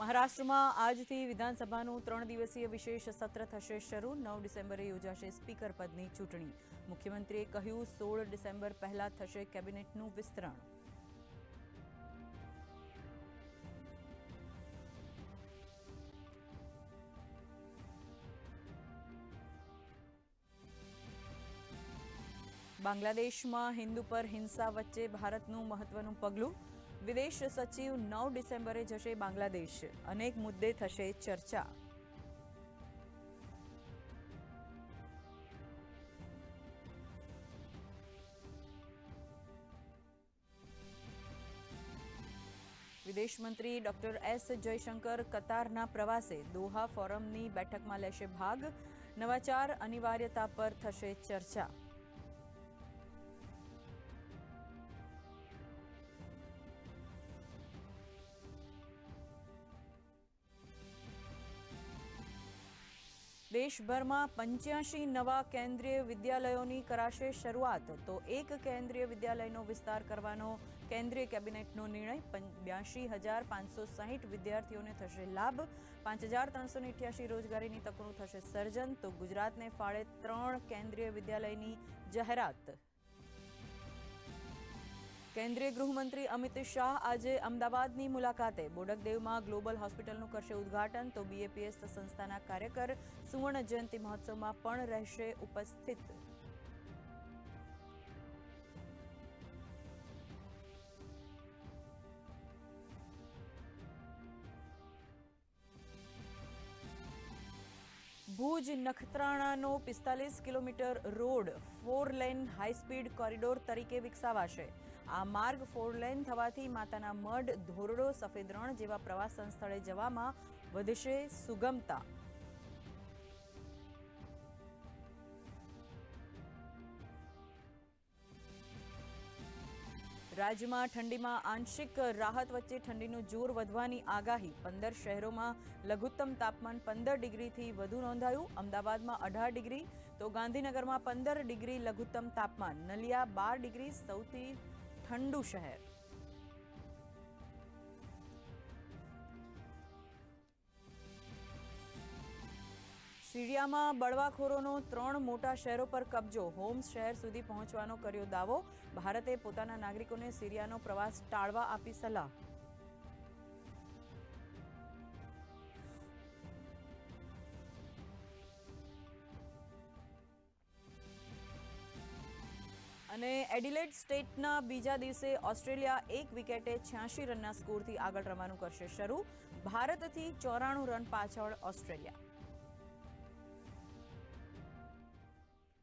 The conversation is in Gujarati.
મહારાષ્ટ્રમાં આજથી વિધાનસભાનું ત્રણ દિવસીય વિશેષ સત્ર થશે શરૂ. નવ ડિસેમ્બરે યોજાશે સ્પીકર પદની ચૂંટણી. મુખ્યમંત્રીએ કહ્યું, સોળ ડિસેમ્બર પહેલા થશે કેબિનેટનું વિસ્તરણ. બાંગ્લાદેશમાં હિન્દુ પર હિંસા વચ્ચે ભારતનું મહત્વનું પગલું. વિદેશ સચિવ નવ ડિસેમ્બરે જશે બાંગ્લાદેશ. અનેક મુદ્દે થશે ચર્ચા. વિદેશ મંત્રી ડોક્ટર એસ જયશંકર કતારના પ્રવાસે દોહા ફોરમની બેઠકમાં લેશે ભાગ. નવાચાર અનિવાર્યતા પર થશે ચર્ચા. દેશભરમાં પંચ્યાસી નવા કેન્દ્રીય વિદ્યાલયોની કરાશે શરૂઆત. તો એક કેન્દ્રીય વિદ્યાલયનો વિસ્તાર કરવાનો કેન્દ્રીય કેબિનેટનો નિર્ણય. બ્યાસી હજાર પાંચસો સાહીઠ વિદ્યાર્થીઓને થશે લાભ. પાંચ હજાર ત્રણસો અઠ્યાસી રોજગારીની તકોનું થશે સર્જન. તો ગુજરાતને ફાળે ત્રણ કેન્દ્રીય વિદ્યાલયની જાહેરાત. કેન્દ્રીય ગૃહમંત્રી અમિત શાહ આજે અમદાવાદની મુલાકાતે બોડકદેવમાં ગ્લોબલ હોસ્પિટલનું કરશે ઉદ્ઘાટન. તો બીએપીએસ સંસ્થાના કાર્યકર સુવર્ણ જયંતિ મહોત્સવમાં પણ રહેશે ઉપસ્થિત. ભુજ નખત્રાણાનો પિસ્તાલીસ kilometre road, four lane high speed corridor તરીકે વિકસાવાશે. આ માર્ગ ફોર લેન થવાથી માતાના મઢ, ધોરડો, સફેદ રણ જેવા પ્રવાસન સ્થળે જવામાં વધશે સુગમતા. રાજ્યમાં ઠંડીમાં આંશિક રાહત વચ્ચે ઠંડીનું જોર વધવાની આગાહી. પંદર શહેરોમાં લઘુત્તમ તાપમાન પંદર ડિગ્રીથી વધુ નોંધાયું. અમદાવાદમાં અઢાર ડિગ્રી, તો ગાંધીનગરમાં પંદર ડિગ્રી લઘુત્તમ તાપમાન. નલિયા બાર ડિગ્રી સૌથી ઠંડુ શહેર. સીરિયામાં બળવાખોરોનો ત્રણ મોટા શહેરો પર કબજો. હોમ્સ શહેર સુધી પહોંચવાનો કર્યો દાવો. ભારતે પોતાના નાગરિકોને સિરિયાનો પ્રવાસ ટાળવા આપી સલાહ. અને એડિલેડ સ્ટેટના બીજા દિવસે ઓસ્ટ્રેલિયા એક વિકેટે છ્યાસી રનના સ્કોરથી આગળ રમવાનું કરશે શરૂ. ભારતથી ચોરાણું રન પાછળ ઓસ્ટ્રેલિયા.